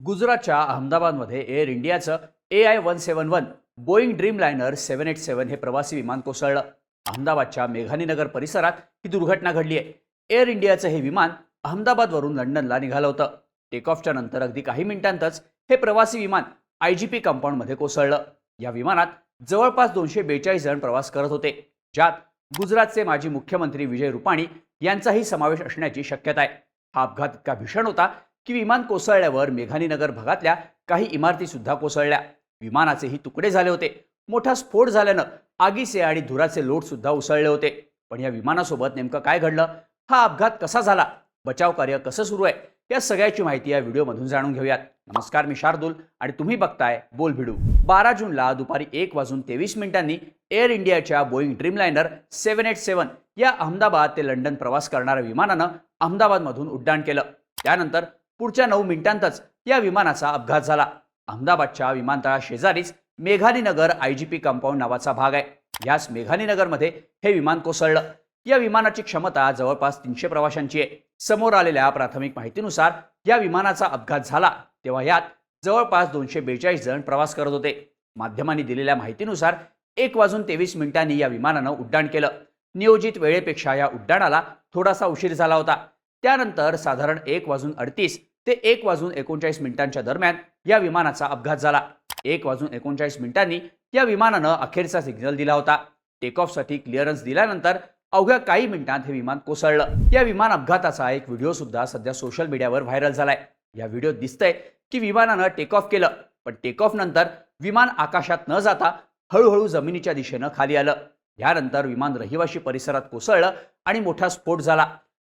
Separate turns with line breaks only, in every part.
गुजरातच्या अहमदाबादमध्ये एअर इंडियाचं A I one seven one Boeing Dreamliner seven eight seven हे प्रवासी विमान कोसळलं. अहमदाबादच्या मेघानीनगर परिसरात ही दुर्घटना घडली आहे एअर इंडियाचं हे विमान अहमदाबादवरून लंडनला निघालं होतं. टेक ऑफच्या नंतर अगदी काही मिनिटांतच हे प्रवासी विमान आय जी पी कंपाऊंडमध्ये कोसळलं. या विमानात जवळपास दोनशे बेचाळीस जण प्रवास करत होते ज्यात गुजरातचे माजी मुख्यमंत्री विजय रुपाणी यांचाही समावेश असण्याची शक्यता आहे. हा अपघात इतका भीषण होता की विमान कोसळल्यावर मेघानीनगर भागातल्या काही इमारती सुद्धा कोसळल्या. विमानाचेही तुकडे झाले होते. मोठा स्फोट झाल्यानं आगीचे आणि धुराचे लोट सुद्धा उसळले होते. पण या विमानासोबत नेमकं काय घडलं? हा अपघात कसा झाला? बचाव कार्य कसं सुरू आहे? या सगळ्याची माहिती या व्हिडिओमधून जाणून घेऊयात. नमस्कार मी शार्दूल आणि तुम्ही बघताय बोल भिडू. बारा जूनला दुपारी एक वाजून तेवीस मिनिटांनी एअर इंडियाच्या बोईंग ड्रीमलायनर सेवन एट सेवन या अहमदाबाद ते लंडन प्रवास करणाऱ्या विमानानं अहमदाबादमधून उड्डाण केलं. त्यानंतर पुढच्या नऊ मिनिटांतच या विमानाचा अपघात झाला. अहमदाबादच्या विमानतळा शेजारीच Meghaninagar I G P compound नावाचा भाग आहे. याच मेघानीनगरमध्ये हे विमान कोसळलं. या विमानाची क्षमता जवळपास तीनशे प्रवाशांची आहे. समोर आलेल्या प्राथमिक माहितीनुसार या विमानाचा अपघात झाला तेव्हा यात जवळपास दोनशे बेचाळीस जण प्रवास करत होते. माध्यमांनी दिलेल्या माहितीनुसार एक वाजून तेवीस मिनिटांनी या विमानानं उड्डाण केलं. नियोजित वेळेपेक्षा या उड्डाणाला थोडासा उशीर झाला होता. त्यानंतर साधारण एक वाजून अडतीस ते एक वाजून एकोणचाळीस मिनिटांच्या दरम्यान या विमानाचा अपघात झाला. एक वाजून एकोणचाळीस मिनिटांनी या विमानानं अखेरचा सिग्नल दिला होता. टेक ऑफसाठी क्लिअरन्स दिल्यानंतर अवघ्या काही मिनिटांत हे विमान कोसळलं. या विमान अपघाताचा एक व्हिडिओ सुद्धा सध्या सोशल मीडियावर व्हायरल झालाय. या व्हिडिओत दिसतंय की विमानानं टेक ऑफ केलं पण टेक ऑफ नंतर विमान आकाशात न जाता हळूहळू जमिनीच्या दिशेनं खाली आलं. यानंतर विमान रहिवाशी परिसरात कोसळलं आणि मोठा स्फोट झाला.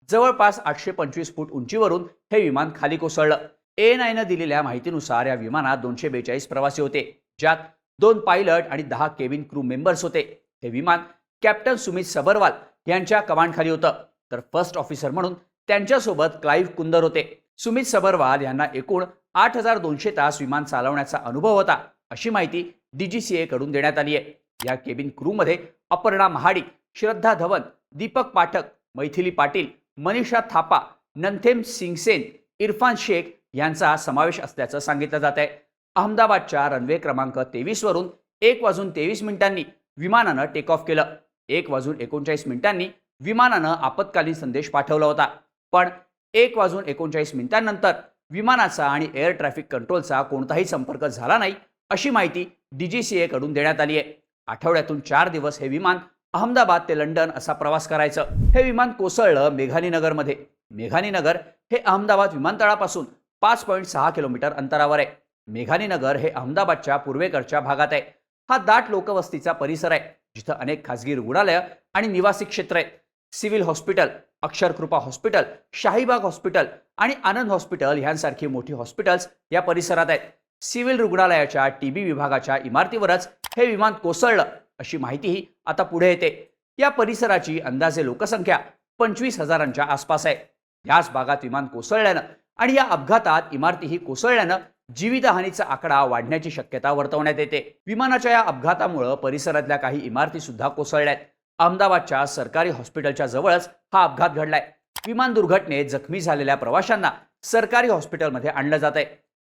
जवळपास आठशे पंचवीस फूट उंचीवरून हे विमान खाली कोसळलं. एन आयनं दिलेल्या माहितीनुसार या विमानात दोनशे बेचाळीस प्रवासी होते ज्यात दोन पायलट आणि दहा केबिन क्रू मेंबर्स होते. हे विमान कॅप्टन सुमित सबरवाल यांच्या कमांडखाली होतं. तर फर्स्ट ऑफिसर म्हणून त्यांच्यासोबत क्लाईव्ह कुंदर होते. सुमित सबरवाल यांना एकूण आठ हजार दोनशे तास विमान चालवण्याचा अनुभव होता अशी माहिती डीजीसीए कडून देण्यात आली आहे या केबिन क्रूमध्ये अपर्णा महाडिक श्रद्धा धवन दीपक पाठक मैथिली पाटील मनीषा थापा नंथेम सिंगसेन इरफान शेख यांचा समावेश असल्याचं सांगितलं जात आहे अहमदाबादच्या रनवे क्रमांक तेवीस वरून एक वाजून तेवीस मिनिटांनी विमानानं टेक ऑफ केलं. एक वाजून एकोणचाळीस मिनिटांनी विमानानं आपत्कालीन संदेश पाठवला होता. पण एक वाजून एकोणचाळीस मिनिटांनंतर विमानाचा आणि एअर ट्रॅफिक कंट्रोलचा कोणताही संपर्क झाला नाही अशी माहिती डीजीसीए कडून देण्यात आली आहे आठवड्यातून चार दिवस हे विमान अहमदाबाद ते लंडन असा प्रवास करायचं. हे विमान कोसळलं मेघानीनगरमध्ये. मेघानीनगर हे अहमदाबाद विमानतळापासून पाच पॉईंट सहा किलोमीटर अंतरावर आहे. मेघानीनगर हे अहमदाबादच्या पूर्वेकडच्या भागात आहे. हा दाट लोकवस्तीचा परिसर आहे जिथं अनेक खासगी रुग्णालयं आणि निवासी क्षेत्र आहेत. Civil hospital Aksharkrupa hospital Shahibaug hospital आणि आनंद हॉस्पिटल ह्यांसारखी मोठी हॉस्पिटल्स या परिसरात आहेत. सिव्हिल रुग्णालयाच्या टीबी विभागाच्या इमारतीवरच हे विमान कोसळलं. अशी माहितीही आता पुढे येते. या परिसराची अंदाजे लोकसंख्या पंचवीस हजारांच्या आसपास आहे. याच भागात विमान कोसळल्यानं आणि या अपघातात इमारतीही कोसळल्यानं जीवितहानीचा आकडा वाढण्याची शक्यता वर्तवण्यात येते. विमानाच्या या अपघातामुळं परिसरातल्या काही इमारती सुद्धा कोसळल्यात. अहमदाबादच्या सरकारी हॉस्पिटलच्या जवळच हा अपघात घडलाय. विमान दुर्घटनेत जखमी झालेल्या प्रवाशांना सरकारी हॉस्पिटलमध्ये आणलं जात आहे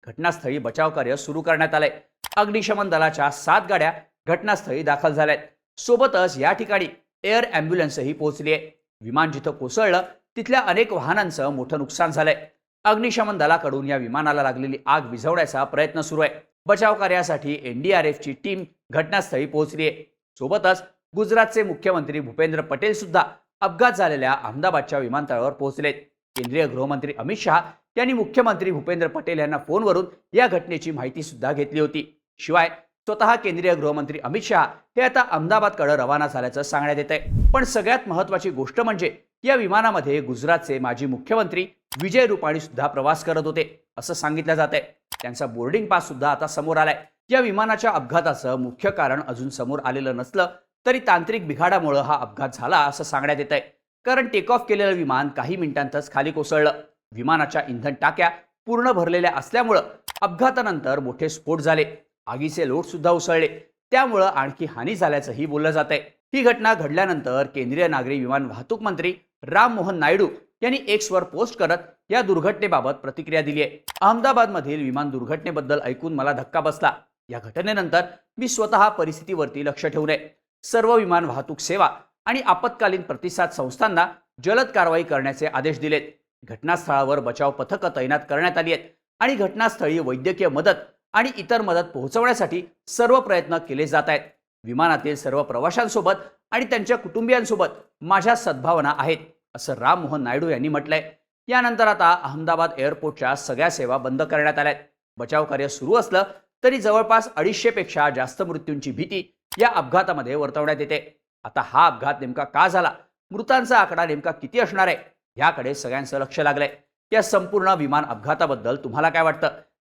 घटनास्थळी बचाव कार्य सुरू करण्यात आलंय. अग्निशमन दलाच्या सात गाड्या घटनास्थळी दाखल झाल्यात. सोबतच या ठिकाणी एअर अँब्युलन्सही पोहोचली आहे. विमान जिथं कोसळलं तिथल्या अनेक वाहनांचं मोठं नुकसान झालंय. अग्निशमन दलाकडून या विमानाला लागलेली आग विझवण्याचा प्रयत्न सुरू आहे. बचाव कार्यासाठी एनडीआरएफची टीम घटनास्थळी पोहोचली आहे. सोबतच गुजरातचे मुख्यमंत्री भूपेंद्र पटेल सुद्धा अपघात झालेल्या अहमदाबादच्या विमानतळावर पोहोचलेत. केंद्रीय गृहमंत्री अमित शहा यांनी मुख्यमंत्री भूपेंद्र पटेल यांना फोनवरून या घटनेची माहिती सुद्धा घेतली होती. शिवाय स्वतः केंद्रीय गृहमंत्री अमित शहा हे आता अहमदाबादकडे रवाना झाल्याचं सांगण्यात येत आहे पण सगळ्यात महत्वाची गोष्ट म्हणजे या विमानामध्ये गुजरातचे माजी मुख्यमंत्री विजय रुपाणी सुद्धा प्रवास करत होते असं सांगितलं जात आहे त्यांचा बोर्डिंग पास सुद्धा आता समोर आलाय. या विमानाच्या अपघाताचं मुख्य कारण अजून समोर आलेलं नसलं तरी तांत्रिक बिघाडामुळे हा अपघात झाला असं सांगण्यात येत आहे कारण टेक ऑफ केलेलं विमान काही मिनिटांतच खाली कोसळलं. विमानाच्या इंधन टाक्या पूर्ण भरलेल्या असल्यामुळं अपघातानंतर मोठे स्फोट झाले. आगीचे लोट सुद्धा उसळले. त्यामुळं आणखी हानी झाल्याचंही बोललं जात आहे ही घटना घडल्यानंतर केंद्रीय नागरी विमान वाहतूक मंत्री राम मोहन नायडू यांनी एक्सवर पोस्ट करत या दुर्घटनेबाबत प्रतिक्रिया दिली आहे अहमदाबादमधील विमान दुर्घटनेबद्दल ऐकून मला धक्का बसला. या घटनेनंतर मी स्वतः परिस्थितीवरती लक्ष ठेवून आहे. सर्व विमान वाहतूक सेवा आणि आपत्कालीन प्रतिसाद संस्थांना जलद कारवाई करण्याचे आदेश दिलेत. घटनास्थळावर बचाव पथकं तैनात करण्यात आली आहेत आणि घटनास्थळी वैद्यकीय मदत आणि इतर मदत पोहोचवण्यासाठी सर्व प्रयत्न केले जात आहेत. विमानातील सर्व प्रवाशांसोबत आणि त्यांच्या कुटुंबियांसोबत माझ्या सद्भावना आहेत असं राम मोहन नायडू यांनी म्हटलंय. यानंतर आता अहमदाबाद एअरपोर्टच्या सगळ्या सेवा बंद करण्यात आल्यात बचाव कार्य सुरू असलं तरी जवळपास अडीचशे पेक्षा जास्त मृत्यूंची भीती या अपघातामध्ये वर्तवण्यात येते. आता हा अपघात नेमका का झाला? मृतांचा आकडा नेमका किती असणार आहे? याकडे सगळ्यांचं लक्ष लागलंय. या संपूर्ण विमान अपघाताबद्दल तुम्हाला काय वाटतं?